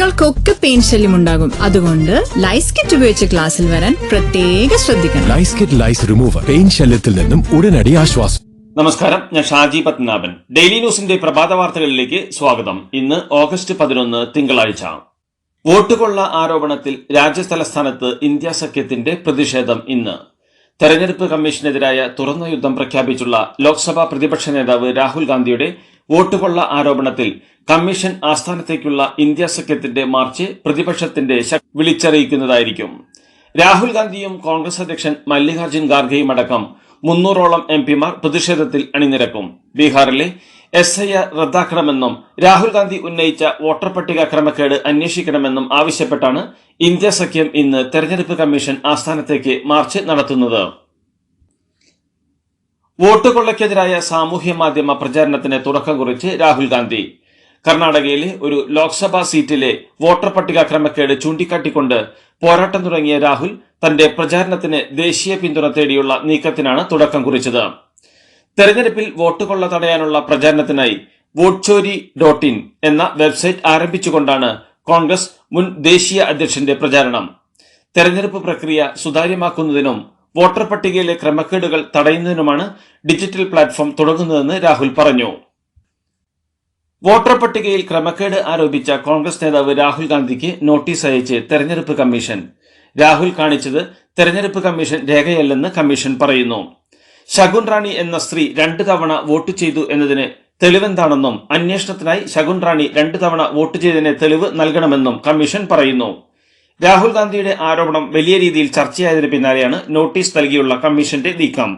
കുട്ടികൾക്കൊക്കെ പെയിൻ ശല്യം ഉണ്ടാകും. അതുകൊണ്ട് ലൈസ് കിറ്റ് ഉപയോഗിച്ച് ക്ലാസ്സിൽ വരാൻ പ്രത്യേക ശ്രദ്ധിക്കണം. ലൈസ് കിറ്റ് ലൈസ് റിമൂവർ പെയിൻ ശല്യത്തിൽ നിന്നും ഉടനടി ആശ്വാസം. നമസ്കാരം ഞാൻ ഷാജി പത്മനാഭൻ. ഡെയിലി ന്യൂസിന്റെ പ്രഭാത വാർത്തകളിലേക്ക് സ്വാഗതം. ഇന്ന് ഓഗസ്റ്റ് പതിനൊന്ന് തിങ്കളാഴ്ച. വോട്ടുകൊള്ള ആരോപണത്തിൽ രാജ്യതലസ്ഥാനത്ത് ഇന്ത്യ സഖ്യത്തിന്റെ പ്രതിഷേധം ഇന്ന്. തെരഞ്ഞെടുപ്പ് കമ്മീഷനെതിരായ തുറന്ന യുദ്ധം പ്രഖ്യാപിച്ചുള്ള ലോക്സഭാ പ്രതിപക്ഷ നേതാവ് രാഹുൽ ഗാന്ധിയുടെ വോട്ടുകൊള്ള ആരോപണത്തിൽ കമ്മീഷൻ ആസ്ഥാനത്തേക്കുള്ള ഇന്ത്യ സഖ്യത്തിന്റെ മാർച്ച് പ്രതിപക്ഷത്തിന്റെ വിളിച്ചറിയിക്കുന്നതായിരിക്കും. രാഹുൽ ഗാന്ധിയും കോൺഗ്രസ് അധ്യക്ഷൻ മല്ലികാർജുൻ ഖാർഗെയും അടക്കം മുന്നൂറോളം എം പിമാർ പ്രതിഷേധത്തിൽ അണിനിരക്കും. ബീഹാറിലെ എസ് ഐ ആർ റദ്ദാക്കണമെന്നും രാഹുൽ ഗാന്ധി ഉന്നയിച്ച വോട്ടർ പട്ടിക ക്രമക്കേട് അന്വേഷിക്കണമെന്നും ആവശ്യപ്പെട്ടാണ് ഇന്ത്യ സഖ്യം ഇന്ന് തെരഞ്ഞെടുപ്പ് കമ്മീഷൻ ആസ്ഥാനത്തേക്ക് മാർച്ച് നടത്തുന്നത്. വോട്ട് കൊള്ളയ്ക്കെതിരായ സാമൂഹ്യ മാധ്യമ പ്രചാരണത്തിന് തുടക്കം കുറിച്ച് രാഹുൽ ഗാന്ധി. കർണാടകയിലെ ഒരു ലോക്സഭാ സീറ്റിലെ വോട്ടർ പട്ടിക ക്രമക്കേട് ചൂണ്ടിക്കാട്ടിക്കൊണ്ട് പോരാട്ടം തുടങ്ങിയ രാഹുൽ തന്റെ പ്രചാരണത്തിന് ദേശീയ പിന്തുണ തേടിയുള്ള നീക്കത്തിനാണ് തുടക്കം കുറിച്ചത്. തെരഞ്ഞെടുപ്പിൽ വോട്ട് കൊള്ള തടയാനുള്ള പ്രചാരണത്തിനായി വോട്ട് ചോരി ഡോട്ട് ഇൻ എന്ന വെബ്സൈറ്റ് ആരംഭിച്ചുകൊണ്ടാണ് കോൺഗ്രസ് മുൻ ദേശീയ അധ്യക്ഷന്റെ പ്രചാരണം. തെരഞ്ഞെടുപ്പ് പ്രക്രിയ സുതാര്യമാക്കുന്നതിനും വോട്ടർ പട്ടികയിലെ ക്രമക്കേടുകൾ തടയുന്നതിനുമാണ് ഡിജിറ്റൽ പ്ലാറ്റ്ഫോം തുടങ്ങുന്നതെന്ന് രാഹുൽ പറഞ്ഞു. വോട്ടർ പട്ടികയിൽ ക്രമക്കേട് ആരോപിച്ച കോൺഗ്രസ് നേതാവ് രാഹുൽ ഗാന്ധിക്ക് നോട്ടീസ് അയച്ച് തെരഞ്ഞെടുപ്പ് കമ്മീഷൻ. രാഹുൽ കാണിച്ചത് തെരഞ്ഞെടുപ്പ് കമ്മീഷൻ രേഖയല്ലെന്ന് കമ്മീഷൻ പറയുന്നു. ശകുൻ റാണി എന്ന സ്ത്രീ രണ്ടു തവണ വോട്ട് ചെയ്തു എന്നതിന് തെളിവെന്താണെന്നും അന്വേഷണത്തിനായി ശകുൻ റാണി രണ്ടു തവണ വോട്ട് ചെയ്തതിന് തെളിവ് നൽകണമെന്നും കമ്മീഷൻ പറയുന്നു. രാഹുൽ ഗാന്ധിയുടെ ആരോപണം വലിയ രീതിയിൽ ചർച്ചയായതിനു പിന്നാലെയാണ് നോട്ടീസ് നൽകിയുള്ള കമ്മീഷന്റെ നീക്കം.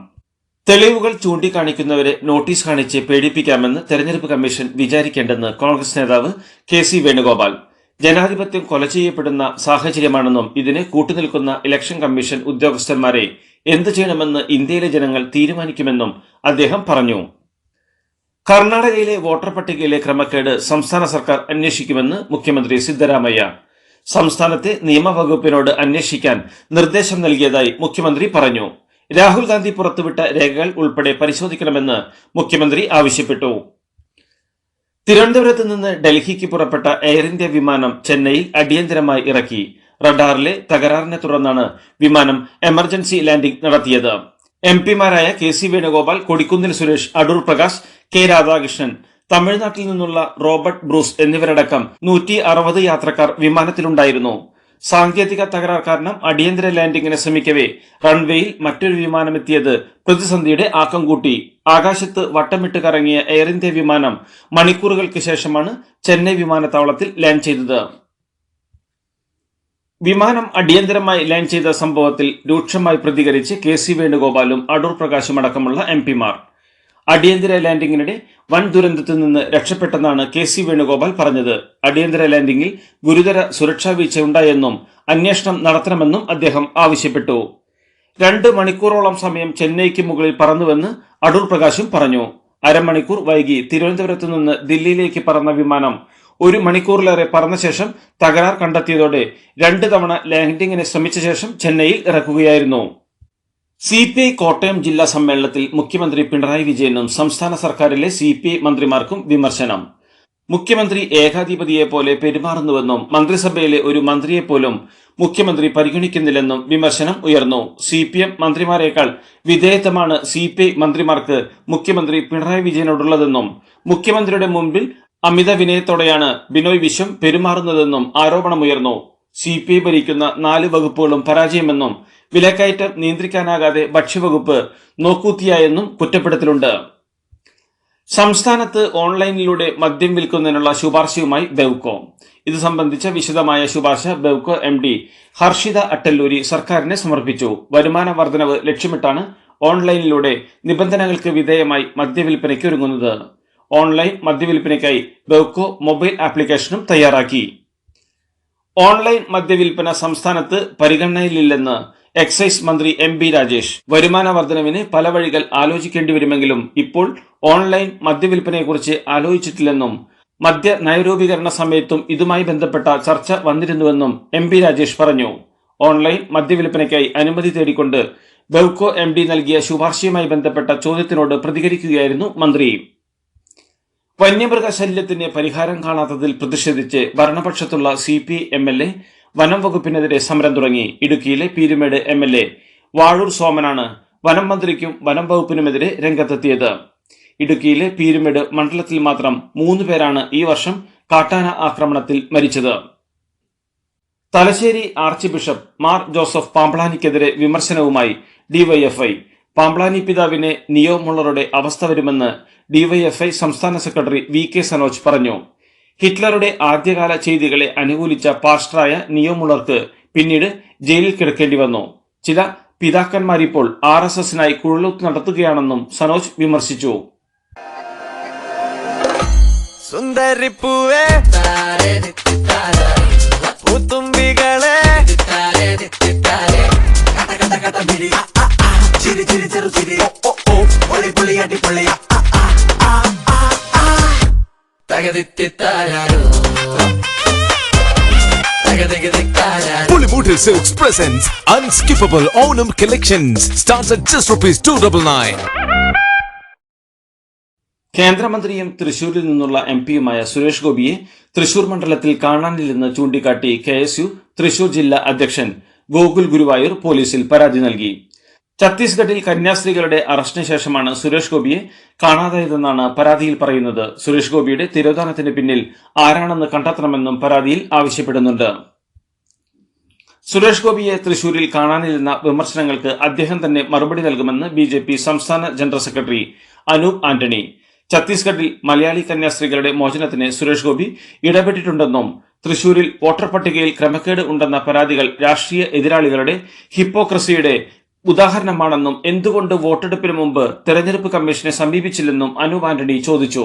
തെളിവുകൾ ചൂണ്ടിക്കാണിക്കുന്നവരെ നോട്ടീസ് കാണിച്ച് പേടിപ്പിക്കാമെന്ന് തെരഞ്ഞെടുപ്പ് കമ്മീഷൻ വിചാരിക്കേണ്ടെന്ന് കോൺഗ്രസ് നേതാവ് കെ സി വേണുഗോപാൽ. ജനാധിപത്യം കൊല ചെയ്യപ്പെടുന്ന സാഹചര്യമാണെന്നും ഇതിന് കൂട്ടുനിൽക്കുന്ന ഇലക്ഷൻ കമ്മീഷൻ ഉദ്യോഗസ്ഥന്മാരെ എന്തു ചെയ്യണമെന്ന് ഇന്ത്യയിലെ ജനങ്ങൾ തീരുമാനിക്കുമെന്നും അദ്ദേഹം പറഞ്ഞു. കർണാടകയിലെ വോട്ടർ പട്ടികയിലെ ക്രമക്കേട് സംസ്ഥാന സർക്കാർ അന്വേഷിക്കുമെന്ന് മുഖ്യമന്ത്രി സിദ്ധരാമയ്യ. സംസ്ഥാനത്തെ നിയമവകുപ്പിനോട് അന്വേഷിക്കാൻ നിർദ്ദേശം നൽകിയതായി മുഖ്യമന്ത്രി പറഞ്ഞു. രാഹുൽ ഗാന്ധി പുറത്തുവിട്ട രേഖകൾ ഉൾപ്പെടെ പരിശോധിക്കണമെന്ന് മുഖ്യമന്ത്രി ആവശ്യപ്പെട്ടു. തിരുവനന്തപുരത്ത് നിന്ന് ഡൽഹിക്ക് പുറപ്പെട്ട എയർ ഇന്ത്യ വിമാനം ചെന്നൈയിൽ അടിയന്തരമായി ഇറക്കി. റഡാറിലെ തകരാറിനെ തുടർന്നാണ് വിമാനം എമർജൻസി ലാൻഡിംഗ് നടത്തിയത്. M പിമാരായ K C Venugopal Kodikunnil Suresh Adoor Prakash K Radhakrishnan തമിഴ്നാട്ടിൽ നിന്നുള്ള റോബർട്ട് ബ്രൂസ് എന്നിവരടക്കം നൂറ്റി അറുപത് യാത്രക്കാർ വിമാനത്തിലുണ്ടായിരുന്നു. സാങ്കേതിക തകരാർ കാരണം അടിയന്തര ലാൻഡിംഗിന് ശ്രമിക്കവേ റൺവേയിൽ മറ്റൊരു വിമാനം എത്തിയത് പ്രതിസന്ധിയുടെ ആക്കം കൂട്ടി. ആകാശത്ത് വട്ടമിട്ട് കറങ്ങിയ എയർ ഇന്ത്യ വിമാനം മണിക്കൂറുകൾക്ക് ശേഷമാണ് ചെന്നൈ വിമാനത്താവളത്തിൽ ലാൻഡ് ചെയ്തത്. വിമാനം അടിയന്തരമായി ലാൻഡ് ചെയ്ത സംഭവത്തിൽ രൂക്ഷമായി പ്രതികരിച്ച് കെ സി വേണുഗോപാലും അടൂർ പ്രകാശും അടക്കമുള്ള എം പിമാർ. അടിയന്തര ലാൻഡിങ്ങിനിടെ വൻ ദുരന്തത്തിൽ നിന്ന് രക്ഷപ്പെട്ടെന്നാണ് കെ സി വേണുഗോപാൽ പറഞ്ഞത്. അടിയന്തര ലാൻഡിങ്ങിൽ ഗുരുതര സുരക്ഷാ വീഴ്ചയുണ്ടായെന്നും അന്വേഷണം നടത്തണമെന്നും അദ്ദേഹം ആവശ്യപ്പെട്ടു. രണ്ട് മണിക്കൂറോളം സമയം ചെന്നൈക്ക് മുകളിൽ പറന്നുവെന്ന് അടൂർ പ്രകാശും പറഞ്ഞു. അരമണിക്കൂർ വൈകി തിരുവനന്തപുരത്ത് നിന്ന് ദില്ലിയിലേക്ക് പറന്ന വിമാനം ഒരു മണിക്കൂറിലേറെ പറന്ന ശേഷം തകരാർ കണ്ടെത്തിയതോടെ രണ്ട് തവണ ലാൻഡിങ്ങിന് ശ്രമിച്ച ശേഷം ചെന്നൈയിൽ ഇറക്കുകയായിരുന്നു. സി പി ഐ കോട്ടയം ജില്ലാ സമ്മേളനത്തിൽ മുഖ്യമന്ത്രി പിണറായി വിജയനും സംസ്ഥാന സർക്കാരിലെ സി പി ഐ മന്ത്രിമാർക്കും വിമർശനം. മുഖ്യമന്ത്രി ഏകാധിപതിയെ പോലെ പെരുമാറുന്നുവെന്നും മന്ത്രിസഭയിലെ ഒരു മന്ത്രിയെപ്പോലും മുഖ്യമന്ത്രി പരിഗണിക്കുന്നില്ലെന്നും വിമർശനം ഉയർന്നു. സി പി എം മന്ത്രിമാരെക്കാൾ വിധേയത്വമാണ് സി പി ഐ മന്ത്രിമാർക്ക് മുഖ്യമന്ത്രി പിണറായി വിജയനോടുള്ളതെന്നും മുഖ്യമന്ത്രിയുടെ മുമ്പിൽ അമിത വിനയത്തോടെയാണ് ബിനോയ് വിശ്വം പെരുമാറുന്നതെന്നും ആരോപണമുയർന്നു. സി പി ഐ ഭരിക്കുന്ന നാല് വകുപ്പുകളും പരാജയമെന്നും വിലക്കയറ്റം നിയന്ത്രിക്കാനാകാതെ ഭക്ഷ്യവകുപ്പ് നോക്കൂത്തിയായെന്നും കുറ്റപ്പെടുത്തലുണ്ട്. സംസ്ഥാനത്ത് ഓൺലൈനിലൂടെ മദ്യം വിൽക്കുന്നതിനുള്ള ശുപാർശയുമായി ബെവ്കോ. ഇത് സംബന്ധിച്ച വിശദമായ ശുപാർശ ബെവ്കോ എം ഡി ഹർഷിത അട്ടല്ലൂരി സർക്കാരിനെ സമർപ്പിച്ചു. വരുമാന വർധനവ് ലക്ഷ്യമിട്ടാണ് ഓൺലൈനിലൂടെ നിബന്ധനകൾക്ക് വിധേയമായി മദ്യവിൽപ്പനയ്ക്ക് ഒരുങ്ങുന്നത്. ഓൺലൈൻ മദ്യവിൽപ്പനയ്ക്കായി ബെവ്കോ മൊബൈൽ ആപ്ലിക്കേഷനും തയ്യാറാക്കി. ഓൺലൈൻ മദ്യവിൽപ്പന സംസ്ഥാനത്ത് പരിഗണനയിലില്ലെന്ന് എക്സൈസ് മന്ത്രി എം ബി രാജേഷ്. വരുമാന വർധനവിന് പല വഴികൾ ആലോചിക്കേണ്ടി വരുമെങ്കിലും ഇപ്പോൾ ഓൺലൈൻ മദ്യവിൽപ്പനയെക്കുറിച്ച് ആലോചിച്ചിട്ടില്ലെന്നും മദ്യ നയരൂപീകരണ സമയത്തും ഇതുമായി ബന്ധപ്പെട്ട ചർച്ച വന്നിരുന്നുവെന്നും എം ബി രാജേഷ് പറഞ്ഞു. ഓൺലൈൻ മദ്യവിൽപ്പനയ്ക്കായി അനുമതി തേടിക്കൊണ്ട് ബെവ്കോ എം ഡി നൽകിയ ശുപാർശയുമായി ബന്ധപ്പെട്ട ചോദ്യത്തിനോട് പ്രതികരിക്കുകയായിരുന്നു മന്ത്രി. വന്യമൃഗ ശല്യത്തിന് പരിഹാരം കാണാത്തതിൽ പ്രതിഷേധിച്ച് ഭരണപക്ഷത്തുള്ള C P M M L A വകുപ്പിനെതിരെ സമരം തുടങ്ങി. ഇടുക്കിയിലെ Peermade M L A Vazhoor സോമനാണ് വനം മന്ത്രിക്കും വനം വകുപ്പിനുമെതിരെ രംഗത്തെത്തിയത്. ഇടുക്കിയിലെ പീരുമേട് മണ്ഡലത്തിൽ മാത്രം മൂന്ന് പേരാണ് ഈ വർഷം കാട്ടാന ആക്രമണത്തിൽ മരിച്ചത്. Thalassery arch bishop Mar Joseph പാമ്പളാനിക്കെതിരെ വിമർശനവുമായി D Y F I Pamplany പിതാവിനെ നിയോ മുള്ളറുടെ അവസ്ഥ വരുമെന്ന് ഡിവൈഎഫ്ഐ സംസ്ഥാന സെക്രട്ടറി വി കെ സനോജ് പറഞ്ഞു. ഹിറ്റ്ലറുടെ ആദ്യകാല ചെയ്തികളെ അനുകൂലിച്ച പാസ്റ്ററായ നിയോ മുള്ളർക്ക് പിന്നീട് ജയിലിൽ കിടക്കേണ്ടി വന്നു. ചില പിതാക്കന്മാരിപ്പോൾ ആർ എസ് എസിനായി കുഴലൂത്ത് നടത്തുകയാണെന്നും സനോജ് വിമർശിച്ചു. സുന്ദരിപ്പൂവേ. Pulimutil Silks presents Unskippable Onam Collections. Starts at just rupees 299. കേന്ദ്രമന്ത്രിയും തൃശൂരിൽ നിന്നുള്ള എം പിയുമായ സുരേഷ് ഗോപിയെ തൃശൂർ മണ്ഡലത്തിൽ കാണാനില്ലെന്ന് ചൂണ്ടിക്കാട്ടി കെ എസ് യു തൃശൂർ ജില്ലാ അധ്യക്ഷൻ ഗോകുൽ ഗുരുവായൂർ പോലീസിൽ പരാതി നൽകി ഛത്തീസ്ഗഡിൽ കന്യാസ്ത്രീകളുടെ അറസ്റ്റിന് ശേഷമാണ് സുരേഷ് ഗോപിയെ കാണാതായതെന്നാണ് പരാതിയിൽ പറയുന്നത്. സുരേഷ് ഗോപിയുടെ തിരോധാനത്തിന് പിന്നിൽ ആരാണെന്ന് കണ്ടെത്തണമെന്നും പരാതിയിൽ ആവശ്യപ്പെടുന്നുണ്ട്. സുരേഷ് ഗോപിയെ തൃശൂരിൽ കാണാനില്ലെന്ന വിമർശനങ്ങൾക്ക് അദ്ദേഹം തന്നെ മറുപടി നൽകുമെന്ന് ബി ജെ പി സംസ്ഥാന ജനറൽ സെക്രട്ടറി അനൂപ് ആന്റണി. ഛത്തീസ്ഗഡിൽ മലയാളി കന്യാസ്ത്രീകളുടെ മോചനത്തിന് സുരേഷ് ഗോപി ഇടപെട്ടിട്ടുണ്ടെന്നും തൃശൂരിൽ വോട്ടർ പട്ടികയിൽ ക്രമക്കേട് ഉണ്ടെന്ന പരാതികൾ രാഷ്ട്രീയ എതിരാളികളുടെ ഹിപ്പോക്രസിയുടെ ഉദാഹരണമാണെന്നും എന്തുകൊണ്ട് വോട്ടെടുപ്പിന് മുമ്പ് തെരഞ്ഞെടുപ്പ് കമ്മീഷനെ സമീപിച്ചില്ലെന്നും അനൂപ് ആന്റണി ചോദിച്ചു.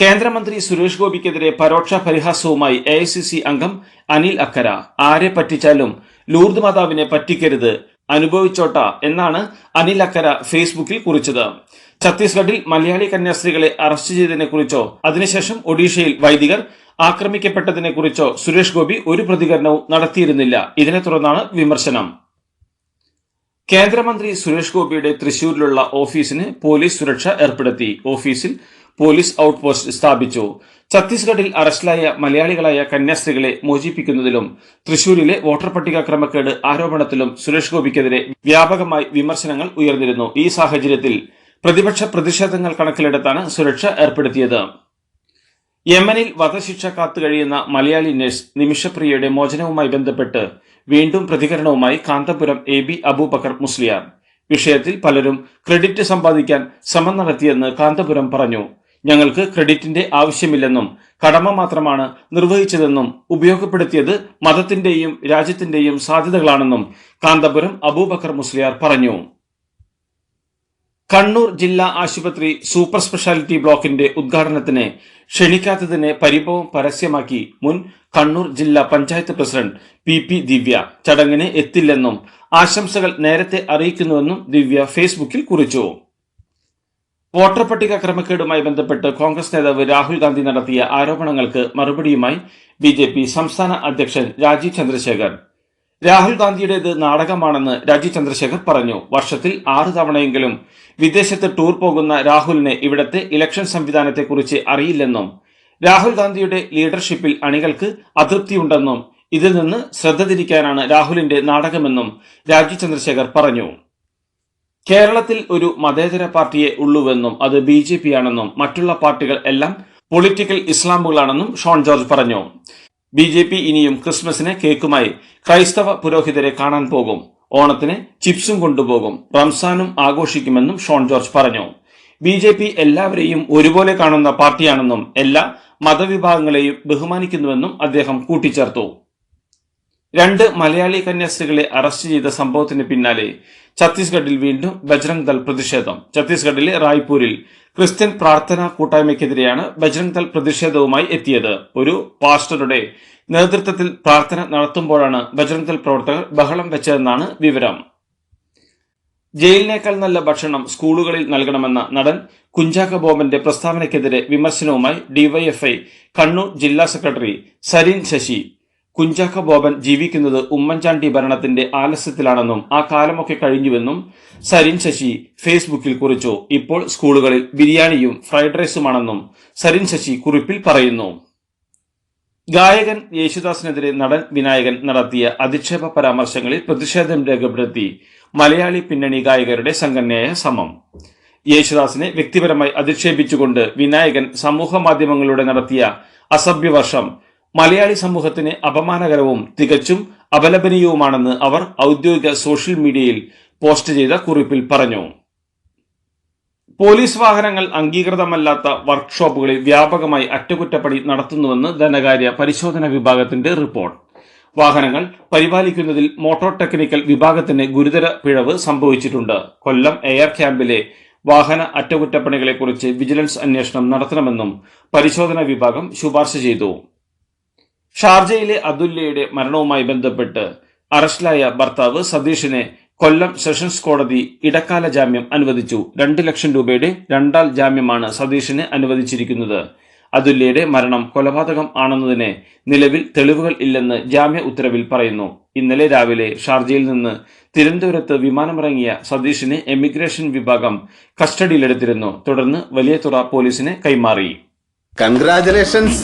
കേന്ദ്രമന്ത്രി സുരേഷ് ഗോപിക്കെതിരെ പരോക്ഷ പരിഹാസവുമായി എ അംഗം അനിൽ അക്കര. ആരെ പറ്റിച്ചാലും ലൂർദ് മാതാവിനെ പറ്റിക്കരുത്. അനുഭവിച്ചോട്ട എന്നാണ് അനിൽ അക്കര ഫേസ്ബുക്കിൽ കുറിച്ചത്. ഛത്തീസ്ഗഡിൽ മലയാളി കന്യാസ്ത്രീകളെ അറസ്റ്റ് ചെയ്തതിനെ കുറിച്ചോ അതിനുശേഷം ഒഡീഷയിൽ വൈദികർ ആക്രമിക്കപ്പെട്ടതിനെ കുറിച്ചോ സുരേഷ് ഗോപി ഒരു പ്രതികരണവും നടത്തിയിരുന്നില്ല. ഇതിനെ തുടർന്നാണ് വിമർശനം. കേന്ദ്രമന്ത്രി സുരേഷ് ഗോപിയുടെ തൃശൂരിലുള്ള ഓഫീസിന് പോലീസ് സുരക്ഷ ഏർപ്പെടുത്തി. ഓഫീസിൽ പോലീസ് ഔട്ട് പോസ്റ്റ് സ്ഥാപിച്ചു. ഛത്തീസ്ഗഡിൽ അറസ്റ്റിലായ മലയാളികളായ കന്യാസ്ത്രീകളെ മോചിപ്പിക്കുന്നതിലും തൃശൂരിലെ വോട്ടർ പട്ടിക ക്രമക്കേട് ആരോപണത്തിലും സുരേഷ് ഗോപിക്കെതിരെ വ്യാപകമായി വിമർശനങ്ങൾ ഉയർന്നിരുന്നു. ഈ സാഹചര്യത്തിൽ പ്രതിപക്ഷ പ്രതിഷേധങ്ങൾ കണക്കിലെടുത്താണ് സുരക്ഷ ഏർപ്പെടുത്തിയത്. യമനിൽ വധശിക്ഷ കാത്തുകഴിയുന്ന മലയാളി നഴ്സ് നിമിഷപ്രിയയുടെ മോചനവുമായി ബന്ധപ്പെട്ട് വീണ്ടും പ്രതികരണവുമായി കാന്തപുരം എ ബി അബൂബക്കർ മുസ്ലിയാർ. വിഷയത്തിൽ പലരും ക്രെഡിറ്റ് സമ്പാദിക്കാൻ ശ്രമം നടത്തിയെന്ന് കാന്തപുരം പറഞ്ഞു. ഞങ്ങൾക്ക് ക്രെഡിറ്റിന്റെ ആവശ്യമില്ലെന്നും കടമ മാത്രമാണ് നിർവഹിച്ചതെന്നും ഉപയോഗപ്പെടുത്തിയത് മതത്തിന്റെയും രാജ്യത്തിന്റെയും സാധ്യതകളാണെന്നും കാന്തപുരം അബൂബക്കർ മുസ്ലിയാർ പറഞ്ഞു. കണ്ണൂർ ജില്ലാ ആശുപത്രി സൂപ്പർ സ്പെഷ്യാലിറ്റി ബ്ലോക്കിന്റെ ഉദ്ഘാടനത്തിന് ക്ഷണിക്കാത്തതിനെ പരിഭവം പരസ്യമാക്കി മുൻ കണ്ണൂർ ജില്ലാ panchayat president P P Divya. ചടങ്ങിന് എത്തില്ലെന്നും ആശംസകൾ നേരത്തെ അറിയിക്കുന്നുവെന്നും ദിവ്യ ഫേസ്ബുക്കിൽ കുറിച്ചു. വോട്ടർ പട്ടിക ക്രമക്കേടുമായി ബന്ധപ്പെട്ട് കോൺഗ്രസ് നേതാവ് രാഹുൽ ഗാന്ധി നടത്തിയ ആരോപണങ്ങൾക്ക് മറുപടിയുമായി ബി സംസ്ഥാന അധ്യക്ഷൻ രാജീവ് ചന്ദ്രശേഖർ. രാഹുൽ ഗാന്ധിയുടേത് നാടകമാണെന്ന് രാജീവ് ചന്ദ്രശേഖർ പറഞ്ഞു. വർഷത്തിൽ ആറ് തവണയെങ്കിലും വിദേശത്ത് ടൂർ പോകുന്ന രാഹുലിന് ഇവിടത്തെ ഇലക്ഷൻ സംവിധാനത്തെക്കുറിച്ച് അറിയില്ലെന്നും രാഹുൽ ഗാന്ധിയുടെ ലീഡർഷിപ്പിൽ അണികൾക്ക് അതൃപ്തിയുണ്ടെന്നും ഇതിൽ നിന്ന് ശ്രദ്ധ തിരിക്കാനാണ് രാഹുലിന്റെ നാടകമെന്നും രാജീവ് ചന്ദ്രശേഖർ പറഞ്ഞു. കേരളത്തിൽ ഒരു മതേതര പാർട്ടിയെ ഉള്ളുവെന്നും അത് ബി ജെ പി ആണെന്നും മറ്റുള്ള പാർട്ടികൾ എല്ലാം പൊളിറ്റിക്കൽ ഇസ്ലാമുകളാണെന്നും ഷോൺ ജോർജ് പറഞ്ഞു. ബി ജെ പി ഇനിയും ക്രിസ്മസിന് കേക്കുമായി ക്രൈസ്തവ പുരോഹിതരെ കാണാൻ പോകും. ഓണത്തിന് ചിപ്സും കൊണ്ടുപോകും. റംസാനും ആഘോഷിക്കുമെന്നും ഷോൺ ജോർജ് പറഞ്ഞു. ബി ജെ പി എല്ലാവരെയും ഒരുപോലെ കാണുന്ന പാർട്ടിയാണെന്നും എല്ലാ മതവിഭാഗങ്ങളെയും ബഹുമാനിക്കുന്നുവെന്നും അദ്ദേഹം കൂട്ടിച്ചേർത്തു. രണ്ട് മലയാളി കന്യാസ്ത്രീകളെ അറസ്റ്റ് ചെയ്ത സംഭവത്തിന് പിന്നാലെ ഛത്തീസ്ഗഡിൽ വീണ്ടും ബജ്രംഗ് ദൾ പ്രതിഷേധം. ഛത്തീസ്ഗഡിലെ റായ്പൂരിൽ ക്രിസ്ത്യൻ പ്രാർത്ഥനാ കൂട്ടായ്മയ്ക്കെതിരെയാണ് ബജ്രംഗ് ദൾ പ്രതിഷേധവുമായി എത്തിയത്. ഒരു പാസ്റ്ററുടെ നേതൃത്വത്തിൽ പ്രാർത്ഥന നടത്തുമ്പോഴാണ് ബജ്രംഗ് ദൾ പ്രവർത്തകർ ബഹളം വെച്ചതെന്നാണ് വിവരം. ജയിലിനേക്കാൾ നല്ല ഭക്ഷണം സ്കൂളുകളിൽ നൽകണമെന്ന നടൻ കുഞ്ചാക്ക ബോബന്റെ പ്രസ്താവനയ്ക്കെതിരെ വിമർശനവുമായി ഡിവൈഎഫ്ഐ കണ്ണൂർ ജില്ലാ സെക്രട്ടറി സരീൻ ശശി കുഞ്ചാക്ക ബോബൻ ജീവിക്കുന്നത് ഉമ്മൻചാണ്ടി ഭരണത്തിന്റെ ആലസ്യത്തിലാണെന്നും ആ കാലമൊക്കെ കഴിഞ്ഞുവെന്നും സരിൻ ശശി ഫേസ്ബുക്കിൽ കുറിച്ചു. ഇപ്പോൾ സ്കൂളുകളിൽ ബിരിയാണിയും ഫ്രൈഡ് റൈസുമാണെന്നും സരിൻ ശശി കുറിപ്പിൽ പറയുന്നു. ഗായകൻ യേശുദാസിനെതിരെ നടൻ വിനായകൻ നടത്തിയ അധിക്ഷേപ പരാമർശങ്ങളിൽ പ്രതിഷേധം രേഖപ്പെടുത്തി മലയാളി പിന്നണി ഗായകരുടെ സംഘടനയായ സമം. യേശുദാസിനെ വ്യക്തിപരമായി അധിക്ഷേപിച്ചുകൊണ്ട് വിനായകൻ സമൂഹ മാധ്യമങ്ങളിലൂടെ നടത്തിയ അസഭ്യവർഷം മലയാളി സമൂഹത്തിന് അപമാനകരവും തികച്ചും അപലപനീയവുമാണെന്ന് അവർ ഔദ്യോഗിക സോഷ്യൽ മീഡിയയിൽ പോസ്റ്റ് ചെയ്ത കുറിപ്പിൽ പറഞ്ഞു. പോലീസ് വാഹനങ്ങൾ അംഗീകൃതമല്ലാത്ത വർക്ക്ഷോപ്പുകളിൽ വ്യാപകമായി അറ്റകുറ്റപ്പണി നടത്തുന്നുവെന്ന് ധനകാര്യ പരിശോധന വിഭാഗത്തിന്റെ റിപ്പോർട്ട്. വാഹനങ്ങൾ പരിപാലിക്കുന്നതിൽ മോട്ടോർ ടെക്നിക്കൽ വിഭാഗത്തിന് ഗുരുതര പിഴവ് സംഭവിച്ചിട്ടുണ്ട്. കൊല്ലം എയർ ക്യാമ്പിലെ വാഹന അറ്റകുറ്റപ്പണികളെക്കുറിച്ച് വിജിലൻസ് അന്വേഷണം നടത്തണമെന്നും പരിശോധനാ വിഭാഗം ശുപാർശ ചെയ്തു. ഷാർജയിലെ അതുല്യയുടെ മരണവുമായി ബന്ധപ്പെട്ട് അറസ്റ്റിലായ ഭർത്താവ് സതീഷിനെ കൊല്ലം സെഷൻസ് കോടതി ഇടക്കാല ജാമ്യം അനുവദിച്ചു. രണ്ട് ലക്ഷം രൂപയുടെ രണ്ടാൽ ജാമ്യമാണ് സതീഷിന് അനുവദിച്ചിരിക്കുന്നത്. അതുല്യയുടെ മരണം കൊലപാതകം ആണെന്നതിന് നിലവിൽ തെളിവുകൾ ഇല്ലെന്ന് ജാമ്യ ഉത്തരവിൽ പറയുന്നു. ഇന്നലെ രാവിലെ ഷാർജയിൽ നിന്ന് തിരുവനന്തപുരത്ത് വിമാനമിറങ്ങിയ സതീഷിനെ എമിഗ്രേഷൻ വിഭാഗം കസ്റ്റഡിയിലെടുത്തിരുന്നു. തുടർന്ന് വലിയതുറ പോലീസിനെ കൈമാറി. കൺഗ്രാചുലേഷൻസ്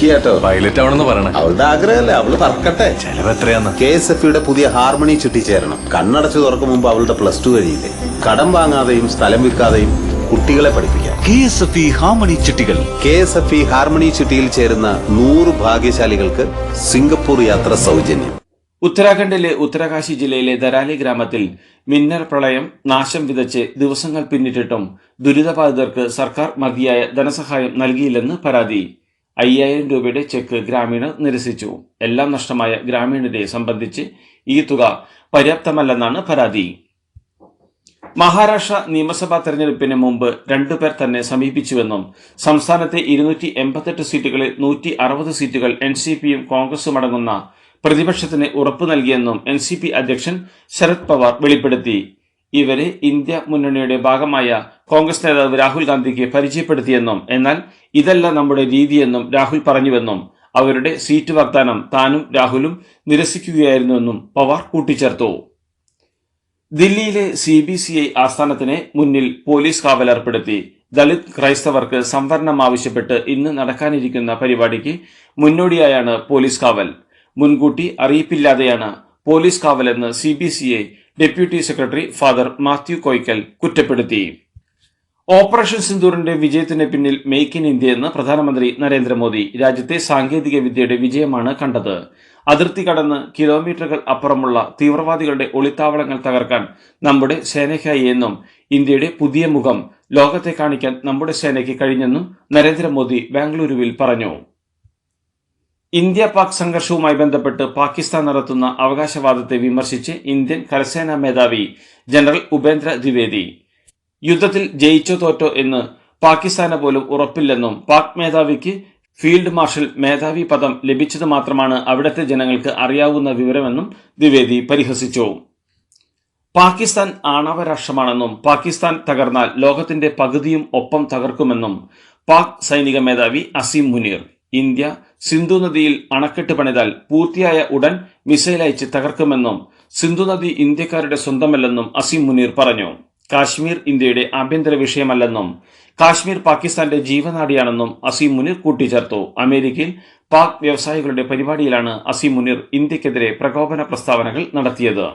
കേട്ടോ. പൈലറ്റ് ആവണമെന്ന് പറയണേ. അവളുടെ ആഗ്രഹമല്ലേ? അവൾ പറക്കട്ടെ. ചെലവ് എത്രയാന്ന്? കെ എസ് എഫ് യുടെ പുതിയ ഹാർമണി ചുറ്റിച്ചേരണം കണ്ണടച്ചു തുറക്കും മുമ്പ് അവളുടെ പ്ലസ് ടു കഴിയില്ലേ? കടം വാങ്ങാതെയും സ്ഥലം വിൽക്കാതെയും കുട്ടികളെ പഠിപ്പിക്കാം. K S F E harmony ചുട്ടികൾ. K S F E harmony ചുട്ടിയിൽ ചേരുന്ന നൂറ് ഭാഗ്യശാലികൾക്ക് സിംഗപ്പൂർ യാത്ര സൗജന്യം. ഉത്തരാഖണ്ഡിലെ ഉത്തരകാശി ജില്ലയിലെ ദരാലി ഗ്രാമത്തിൽ മിന്നൽ പ്രളയം നാശം വിതച്ച് ദിവസങ്ങൾ പിന്നിട്ടിട്ടും ദുരിതബാധിതർക്ക് സർക്കാർ മതിയായ ധനസഹായം നൽകിയില്ലെന്ന് പരാതി. അയ്യായിരം രൂപയുടെ ചെക്ക് ഗ്രാമീണർ നിരസിച്ചു. എല്ലാം നഷ്ടമായ ഗ്രാമീണരെ സംബന്ധിച്ച് ഈ തുക പര്യാപ്തമല്ലെന്നാണ് പരാതി. മഹാരാഷ്ട്ര നിയമസഭാ തെരഞ്ഞെടുപ്പിന് മുമ്പ് രണ്ടുപേർ തന്നെ സമീപിച്ചുവെന്നും സംസ്ഥാനത്തെ ഇരുന്നൂറ്റി എൺപത്തെട്ട് സീറ്റുകളിൽ നൂറ്റി അറുപത് സീറ്റുകൾ എൻ സി പിയും കോൺഗ്രസും അടങ്ങുന്ന പ്രതിപക്ഷത്തിന് ഉറപ്പു നൽകിയെന്നും എൻ സി പി അധ്യക്ഷൻ ശരത് പവാർ വെളിപ്പെടുത്തി. ഇവരെ ഇന്ത്യ മുന്നണിയുടെ ഭാഗമായ കോൺഗ്രസ് നേതാവ് രാഹുൽ ഗാന്ധിക്ക് പരിചയപ്പെടുത്തിയെന്നും എന്നാൽ ഇതല്ല നമ്മുടെ രീതിയെന്നും രാഹുൽ പറഞ്ഞുവെന്നും അവരുടെ സീറ്റ് വാഗ്ദാനം താനും രാഹുലും നിരസിക്കുകയായിരുന്നുവെന്നും പവാർ കൂട്ടിച്ചേർത്തു. ദില്ലിയിലെ സി ബി സി ഐ ആസ്ഥാനത്തിന് മുന്നിൽ പോലീസ് കാവൽ ഏർപ്പെടുത്തി ദളിത് ക്രൈസ്തവർക്ക് സംവരണം ആവശ്യപ്പെട്ട് ഇന്ന് നടക്കാനിരിക്കുന്ന പരിപാടിക്ക് മുന്നോടിയായാണ് പോലീസ് കാവൽ. മുൻകൂട്ടി അറിയിപ്പില്ലാതെയാണ് police കാവലെന്ന് C B C I deputy secretary father Mathew Koykkal കുറ്റപ്പെടുത്തി. ഓപ്പറേഷൻ സിന്ദൂറിന്റെ വിജയത്തിന് പിന്നിൽ മേക്ക് ഇൻ ഇന്ത്യ എന്ന് പ്രധാനമന്ത്രി നരേന്ദ്രമോദി രാജ്യത്തെ സാങ്കേതിക വിദ്യയുടെ വിജയമാണ് കണ്ടത്. അതിർത്തി കടന്ന് കിലോമീറ്ററുകൾ അപ്പുറമുള്ള തീവ്രവാദികളുടെ ഒളിത്താവളങ്ങൾ തകർക്കാൻ നമ്മുടെ സേനയ്ക്കായി എന്നും ഇന്ത്യയുടെ പുതിയ മുഖം ലോകത്തെ കാണിക്കാൻ നമ്മുടെ സേനയ്ക്ക് കഴിഞ്ഞെന്നും നരേന്ദ്രമോദി ബാംഗ്ലൂരുവിൽ പറഞ്ഞു. ഇന്ത്യ പാക് സംഘർഷവുമായി ബന്ധപ്പെട്ട് പാകിസ്ഥാൻ നടത്തുന്ന അവകാശവാദത്തെ വിമർശിച്ച് ഇന്ത്യൻ കരസേനാ മേധാവി ജനറൽ ഉപേന്ദ്ര ദ്വിവേദി. യുദ്ധത്തിൽ ജയിച്ചോ തോറ്റോ എന്ന് പാകിസ്ഥാന് പോലും ഉറപ്പില്ലെന്നും പാക് മേധാവിക്ക് ഫീൽഡ് മാർഷൽ മേധാവി പദം ലഭിച്ചത് മാത്രമാണ് അവിടുത്തെ ജനങ്ങൾക്ക് അറിയാവുന്ന വിവരമെന്നും ദ്വിവേദി പരിഹസിച്ചു. പാകിസ്ഥാൻ ആണവ രാഷ്ട്രമാണെന്നും പാകിസ്ഥാൻ തകർന്നാൽ ലോകത്തിന്റെ പകുതിയും ഒപ്പം തകർക്കുമെന്നും പാക് സൈനിക മേധാവി അസീം മുനീർ. ഇന്ത്യ സിന്ധു നദിയിൽ അണക്കെട്ട് പണിതാൽ പൂർത്തിയായ ഉടൻ മിസൈൽ അയച്ച് തകർക്കുമെന്നും സിന്ധു നദി ഇന്ത്യക്കാരുടെ സ്വന്തമല്ലെന്നും അസീം മുനീർ പറഞ്ഞു. കാശ്മീർ ഇന്ത്യയുടെ ആഭ്യന്തര വിഷയമല്ലെന്നും കാശ്മീർ പാകിസ്ഥാന്റെ ജീവനാടിയാണെന്നും അസീം മുനീർ കൂട്ടിച്ചേർത്തു. അമേരിക്കയിൽ പാക് വ്യവസായികളുടെ പരിപാടിയിലാണ് അസീം മുനീർ ഇന്ത്യക്കെതിരെ പ്രകോപന പ്രസ്താവനകൾ നടത്തിയത്.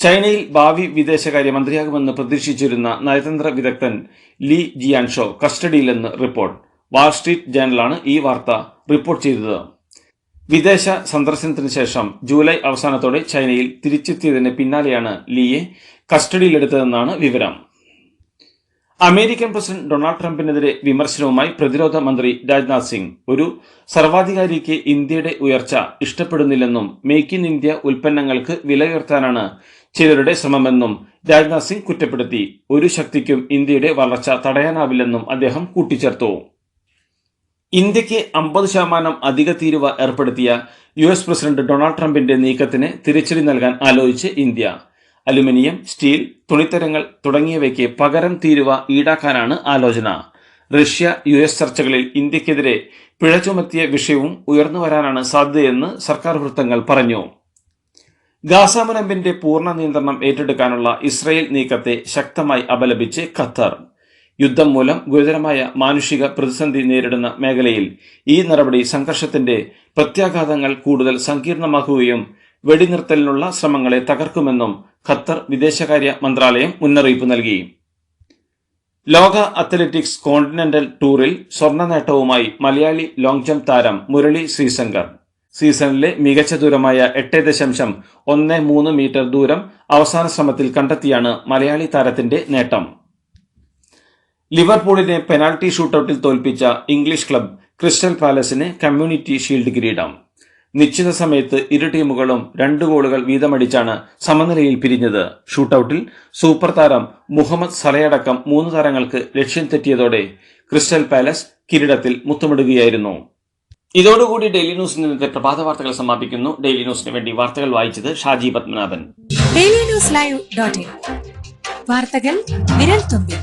ചൈനയിൽ ഭാവി വിദേശകാര്യമന്ത്രിയാകുമെന്ന് പ്രതീക്ഷിച്ചിരുന്ന നയതന്ത്ര വിദഗ്ധൻ ലീ ജിയാൻഷോ കസ്റ്റഡിയിലെന്ന് റിപ്പോർട്ട്. വാൾസ്ട്രീറ്റ് ജേണലാണ് ഈ വാർത്ത റിപ്പോർട്ട് ചെയ്തത്. വിദേശ സന്ദർശനത്തിന് ശേഷം ജൂലൈ അവസാനത്തോടെ ചൈനയിൽ തിരിച്ചെത്തിയതിന് പിന്നാലെയാണ് ലീയെ കസ്റ്റഡിയിലെടുത്തതെന്നാണ് വിവരം. അമേരിക്കൻ പ്രസിഡന്റ് ഡൊണാൾഡ് ട്രംപിനെതിരെ വിമർശനവുമായി പ്രതിരോധ മന്ത്രി രാജ്നാഥ് സിംഗ് ഒരു സർവാധികാരിക്ക് ഇന്ത്യയുടെ ഉയർച്ച ഇഷ്ടപ്പെടുന്നില്ലെന്നും മേക്ക് ഇൻ ഇന്ത്യ ഉൽപ്പന്നങ്ങൾക്ക് വിലയുയർത്താനാണ് ചിലരുടെ ശ്രമമെന്നും രാജ്നാഥ് സിംഗ് കുറ്റപ്പെടുത്തി. ഒരു ശക്തിക്കും ഇന്ത്യയുടെ വളർച്ച തടയാനാവില്ലെന്നും അദ്ദേഹം കൂട്ടിച്ചേർത്തു. ഇന്ത്യയ്ക്ക് അമ്പത് ശതമാനം അധിക തീരുവ ഏർപ്പെടുത്തിയ യു എസ് പ്രസിഡന്റ് ഡൊണാൾഡ് ട്രംപിന്റെ നീക്കത്തിന് തിരിച്ചടി നൽകാൻ ആലോചിച്ച് ഇന്ത്യ. അലുമിനിയം സ്റ്റീൽ തുണിത്തരങ്ങൾ തുടങ്ങിയവയ്ക്ക് പകരം തീരുവ ഈടാക്കാനാണ് ആലോചന. റഷ്യ യു എസ് ചർച്ചകളിൽ ഇന്ത്യക്കെതിരെ പിഴ ചുമത്തിയ വിഷയവും ഉയർന്നു വരാനാണ് സാധ്യതയെന്ന് സർക്കാർ വൃത്തങ്ങൾ പറഞ്ഞു. ഗാസ മുനമ്പിന്റെ പൂർണ നിയന്ത്രണം ഏറ്റെടുക്കാനുള്ള ഇസ്രയേൽ നീക്കത്തെ ശക്തമായി അപലപിച്ച് ഖത്തർ. യുദ്ധം മൂലം ഗുരുതരമായ മാനുഷിക പ്രതിസന്ധി നേരിടുന്ന മേഖലയിൽ ഈ നടപടി സംഘർഷത്തിന്റെ പ്രത്യാഘാതങ്ങൾ കൂടുതൽ സങ്കീർണമാക്കുകയും വെടിനിർത്തലിനുള്ള ശ്രമങ്ങളെ തകർക്കുമെന്നും ഖത്തർ വിദേശകാര്യ മന്ത്രാലയം മുന്നറിയിപ്പ് നൽകി. ലോക അത്ലറ്റിക്സ് കോണ്ടിനെന്റൽ ടൂറിൽ സ്വർണ നേട്ടവുമായി മലയാളി ലോങ് ജംപ് താരം മുരളി ശ്രീശങ്കർ. സീസണിലെ മികച്ച ദൂരമായ എട്ട് ദശാംശം ഒന്ന് മൂന്ന് മീറ്റർ ദൂരം അവസാന ശ്രമത്തിൽ കണ്ടെത്തിയാണ് മലയാളി താരത്തിന്റെ നേട്ടം. ലിവർപൂളിനെ പെനാൽറ്റി ഷൂട്ടൌട്ടിൽ തോൽപ്പിച്ച ഇംഗ്ലീഷ് ക്ലബ് ക്രിസ്റ്റൽ പാലസിന് കമ്മ്യൂണിറ്റി ഷീൽഡ് കിരീടം. നിശ്ചിത സമയത്ത് ഇരു ടീമുകളും രണ്ട് ഗോളുകൾ വീതമടിച്ചാണ് സമനിലയിൽ പിരിഞ്ഞത്. ഷൂട്ടൌട്ടിൽ സൂപ്പർ താരം മുഹമ്മദ് സലയടക്കം മൂന്ന് താരങ്ങൾക്ക് ലക്ഷ്യം തെറ്റിയതോടെ ക്രിസ്റ്റൽ പാലസ് കിരീടത്തിൽ മുത്തമിടുകയായിരുന്നു. ഇതോടുകൂടി ഡെയിലി ന്യൂസ് ഇന്നത്തെ പ്രഭാത വാർത്തകൾ സമാപിക്കുന്നു. ഡെയിലി ന്യൂസിന് വേണ്ടി വാർത്തകൾ വായിച്ചത് Shaji Padmanabhan. Daily news live dot വാർത്തകൾ വിരൽ തുമ്പിൽ.